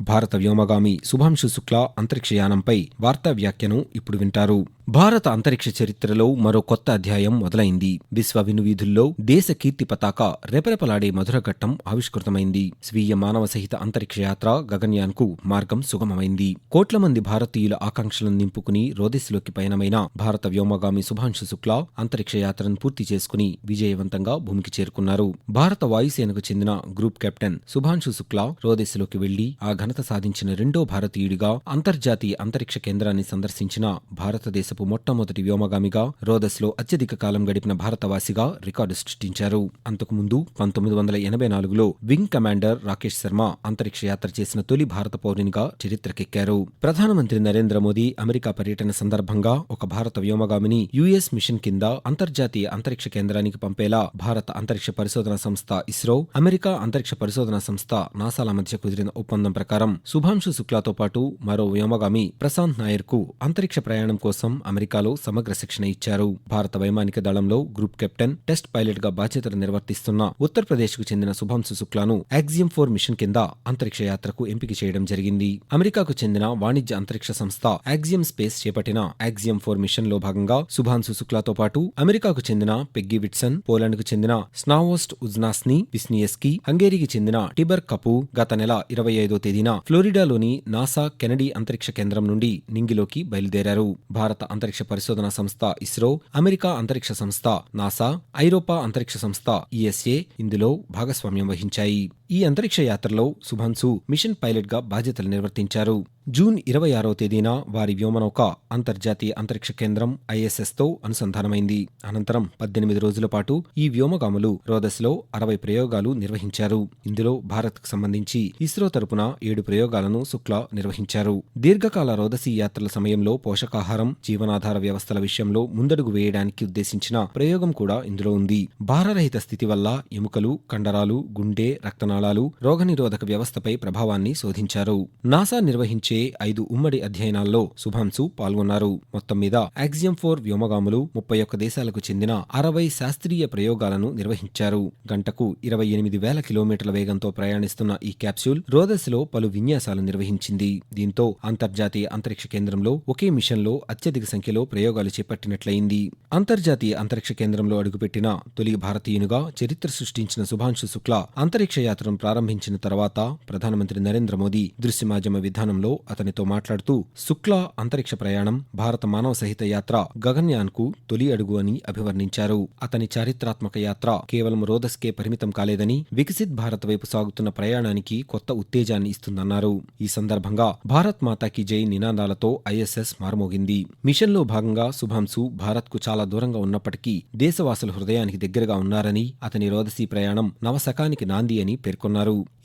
భారత వ్యోమగామి శుభాంశు శుక్లా అంతరిక్షయానంపై వార్తా వ్యాఖ్యను ఇప్పుడు వింటారు. భారత అంతరిక్ష చరిత్రలో మరో కొత్త అధ్యాయం మొదలైంది. విశ్వ వినువీధుల్లో దేశ కీర్తి పతాక రెపరెపలాడే మధురఘట్టం ఆవిష్కృతమైంది. స్వీయ మానవ సహిత అంతరిక్ష యాత్ర గగన్యాన్కు మార్గం సుగమమైంది. కోట్ల మంది భారతీయుల ఆకాంక్షలను నింపుకుని రోదెస్లోకి పయనమైన భారత వ్యోమగామి శుభాంశు శుక్లా అంతరిక్ష యాత్రను పూర్తి చేసుకుని విజయవంతంగా భూమికి చేరుకున్నారు. భారత వాయుసేనకు చెందిన గ్రూప్ కెప్టెన్ శుభాంశు శుక్లా రోదెస్లోకి వెళ్ళి ఆ ఘనత సాధించిన రెండో భారతీయుడిగా అంతర్జాతీయ అంతరిక్ష కేంద్రాన్ని సందర్శించిన భారతదేశపు మొట్టమొదటి వ్యోమగామిగా రోదస్లో అత్యధిక కాలం గడిపిన భారతవాసిగా రికార్డు సృష్టించారు. అంతకుముందు పంతొమ్మిది వందల ఎనభై నాలుగులో వింగ్ కమాండర్ రాకేష్ శర్మ అంతరిక్ష యాత్ర చేసిన తొలి భారత పౌరునిగా చరిత్రకెక్కారు. ప్రధానమంత్రి నరేంద్ర మోదీ అమెరికా పర్యటన సందర్భంగా ఒక భారత వ్యోమగామిని యుఎస్ మిషన్ కింద అంతర్జాతీయ అంతరిక్ష కేంద్రానికి పంపేలా భారత అంతరిక్ష పరిశోధన సంస్థ ఇస్రో అమెరికా అంతరిక్ష పరిశోధన సంస్థ నాసాల మధ్య కుదిరిన ఒప్పందం ప్రకారం శుభాంశు శుక్లాతో పాటు మరో వ్యోమగామి ప్రశాంత్ నాయర్కు అంతరిక్ష ప్రయాణం కోసం అమెరికాలో సమగ్ర శిక్షణ ఇచ్చారు. భారత వైమానిక దళంలో గ్రూప్ కెప్టెన్ టెస్ట్ పైలట్గా బాధ్యతలు నిర్వర్తిస్తున్న ఉత్తరప్రదేశ్కు చెందిన శుభాంశు శుక్లాను యాక్సియం ఫోర్ మిషన్ కింద అంతరిక్ష యాత్రకు ఎంపిక చేయడం జరిగింది. అమెరికాకు చెందిన వాణిజ్య అంతరిక్ష సంస్థ యాక్సియం స్పేస్ చేపట్టిన యాక్సియం ఫోర్ మిషన్లో భాగంగా శుభాంశు శుక్లాతో పాటు అమెరికాకు చెందిన పెగ్గి విట్సన్ పోలాండ్కు చెందిన స్నావోస్ట్ ఉజ్నాస్ని విస్నియస్కి హంగేరీకి చెందిన టిబర్ కపు గత నెల ఇరవై ఐదో తేదీన ఫ్లోరిడాలోని నాసా కెనడీ అంతరిక్ష కేంద్రం నుండి నింగిలోకి బయలుదేరారు. భారత అంతరిక్ష పరిశోధన సంస్థ ఇస్రో అమెరికా అంతరిక్ష సంస్థ నాసా ఐరోపా అంతరిక్ష సంస్థ ఈఎస్ఏ ఇందులో భాగస్వామ్యం వహించాయి. ఈ అంతరిక్ష యాత్రలో శుభాంశు మిషన్ పైలట్గా బాధ్యతలు నిర్వర్తించారు. జూన్ ఇరవై ఆరో తేదీన వారి వ్యోమనౌక అంతర్జాతీయ అంతరిక్ష కేంద్రం ఐఎస్ఎస్తో అనుసంధానమైంది. అనంతరం పద్దెనిమిది రోజుల పాటు ఈ వ్యోమగాములు రోదస్లో అరవై ప్రయోగాలు నిర్వహించారు. ఇందులో భారత్కు సంబంధించి ఇస్రో తరపున ఏడు ప్రయోగాలను శుక్లా నిర్వహించారు. దీర్ఘకాల రోదసీ యాత్రల సమయంలో పోషకాహారం జీవనాధార వ్యవస్థల విషయంలో ముందడుగు వేయడానికి ఉద్దేశించిన ప్రయోగం కూడా ఇందులో ఉంది. భారరహిత స్థితి వల్ల ఎముకలు కండరాలు గుండె రక్తనాళాలు రోగనిరోధక వ్యవస్థపై ప్రభావాన్ని శోధించారు. నాసా నిర్వహించే ఐదు ఉమ్మడి అధ్యయనాల్లో శుభాంశు పాల్గొన్నారు. మొత్తం మీద యాక్సియం ఫోర్ వ్యోమగాములు ముప్పై ఒక్క దేశాలకు చెందిన అరవై శాస్త్రీయ ప్రయోగాలను నిర్వహించారు. గంటకు ఇరవై ఎనిమిది వేల కిలోమీటర్ల వేగంతో ప్రయాణిస్తున్న ఈ క్యాప్సూల్ రోదస్లో పలు విన్యాసాలు నిర్వహించింది. దీంతో అంతర్జాతీయ అంతరిక్ష కేంద్రంలో ఒకే మిషన్లో అత్యధిక సంఖ్యలో ప్రయోగాలు చేపట్టినట్లయింది. అంతర్జాతీయ అంతరిక్ష కేంద్రంలో అడుగుపెట్టిన తొలి భారతీయునిగా చరిత్ర సృష్టించిన శుభాంశు శుక్లా అంతరిక్ష యాత్రను ప్రారంభించిన తర్వాత ప్రధానమంత్రి నరేంద్ర మోదీ దృశ్య మాధ్యమ విధానంలో అతనితో మాట్లాడుతూ శుక్లా అంతరిక్ష ప్రయాణం భారత మానవ సహిత యాత్ర గగన్యాన్కు తొలి అడుగు అని అభివర్ణించారు. అతని చారిత్రాత్మక యాత్ర కేవలం రోదస్కే పరిమితం కాలేదని వికసిత్ భారత్ వైపు సాగుతున్న ప్రయాణానికి కొత్త ఉత్తేజాన్ని ఇస్తుందన్నారు. ఈ సందర్భంగా భారత్ మాతాకి జై నినాదాలతో ఐఎస్ఎస్ మారుమోగింది. మిషన్లో భాగంగా శుభాంశు భారత్కు చాలా దూరంగా ఉన్నప్పటికీ దేశవాసుల హృదయానికి దగ్గరగా ఉన్నారని అతని రోదసీ ప్రయాణం నవశకానికి నాంది అని పేర్కొన్నారు.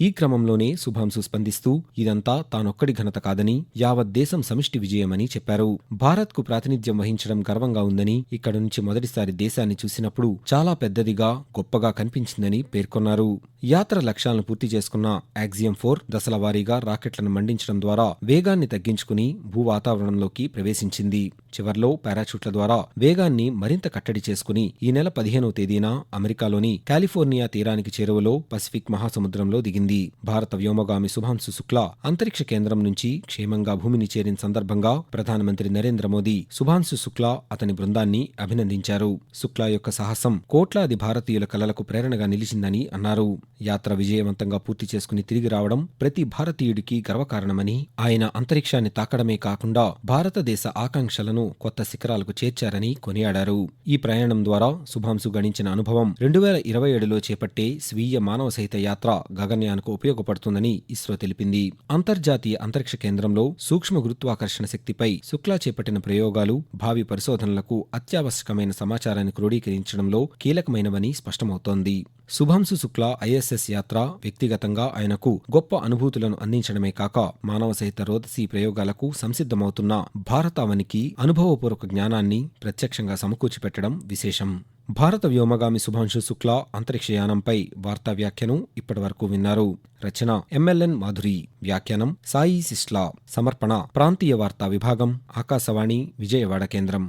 ఈ క్రమంలోనే శుభాంశు స్పందిస్తూ ఇదంతా తానొక్కడి ఘనత కాదని యావత్ దేశం సమిష్టి విజయమని చెప్పారు. భారత్కు ప్రాతినిధ్యం వహించడం గర్వంగా ఉందని ఇక్కడ నుంచి మొదటిసారి దేశాన్ని చూసినప్పుడు చాలా పెద్దదిగా గొప్పగా కనిపించిందని పేర్కొన్నారు. యాత్ర లక్ష్యాలను పూర్తి చేసుకున్న యాక్సియం ఫోర్ దశల వారీగా రాకెట్లను మండించడం ద్వారా వేగాన్ని తగ్గించుకుని భూ వాతావరణంలోకి ప్రవేశించింది. చివర్లో పారాచూట్ల ద్వారా వేగాన్ని మరింత కట్టడి చేసుకుని ఈ నెల పదిహేనవ తేదీన అమెరికాలోని కాలిఫోర్నియా తీరానికి చేరువలో పసిఫిక్ సముద్రంలో దిగింది. భారత వ్యోమగామి శుభాంశు శుక్లా అంతరిక్ష కేంద్రం నుంచి క్షేమంగా భూమిని చేరిన సందర్భంగా ప్రధానమంత్రి నరేంద్ర మోదీ శుభాంశు శుక్లా అతని బృందాన్ని అభినందించారు. శుక్లా యొక్క సాహసం కోట్లాది భారతీయుల కలలకు ప్రేరణగా నిలిచిందని అన్నారు. యాత్ర విజయవంతంగా పూర్తి చేసుకుని తిరిగి రావడం ప్రతి భారతీయుడికి గర్వకారణమని ఆయన అంతరిక్షాన్ని తాకడమే కాకుండా భారతదేశ ఆకాంక్షలను కొత్త శిఖరాలకు చేర్చారని కొనియాడారు. ఈ ప్రయాణం ద్వారా శుభాంశు గణించిన అనుభవం రెండు వేల ఇరవై ఏడులో చేపట్టే స్వీయ మానవ సహిత యాత్ర గగన్యాన్కు ఉపయోగపడుతుందని ఇస్రో తెలిపింది. అంతర్జాతీయ అంతరిక్ష కేంద్రంలో సూక్ష్మ గురుత్వాకర్షణ శక్తిపై శుక్లా చేపట్టిన ప్రయోగాలు భావి పరిశోధనలకు అత్యావశ్యకమైన సమాచారాన్ని క్రోడీకరించడంలో కీలకమైనవని స్పష్టమవుతోంది. శుభాంశు శుక్లా ఐఎస్ఎస్ యాత్ర వ్యక్తిగతంగా ఆయనకు గొప్ప అనుభూతులను అందించడమే కాక మానవ సహిత రోదసీ ప్రయోగాలకు సంసిద్ధమవుతున్న భారతావనికి అనుభవపూర్వక జ్ఞానాన్ని ప్రత్యక్షంగా సమకూర్చిపెట్టడం విశేషం. భారత వ్యోమగామి శుభాంశు శుక్లా అంతరిక్షయానంపై వార్తా వ్యాఖ్యను ఇప్పటివరకు విన్నారు. రచన ఎంఎల్ఎన్ మాధురి. వ్యాఖ్యానం సాయి సిస్లా. సమర్పణ ప్రాంతీయ వార్తా విభాగం ఆకాశవాణి విజయవాడ కేంద్రం.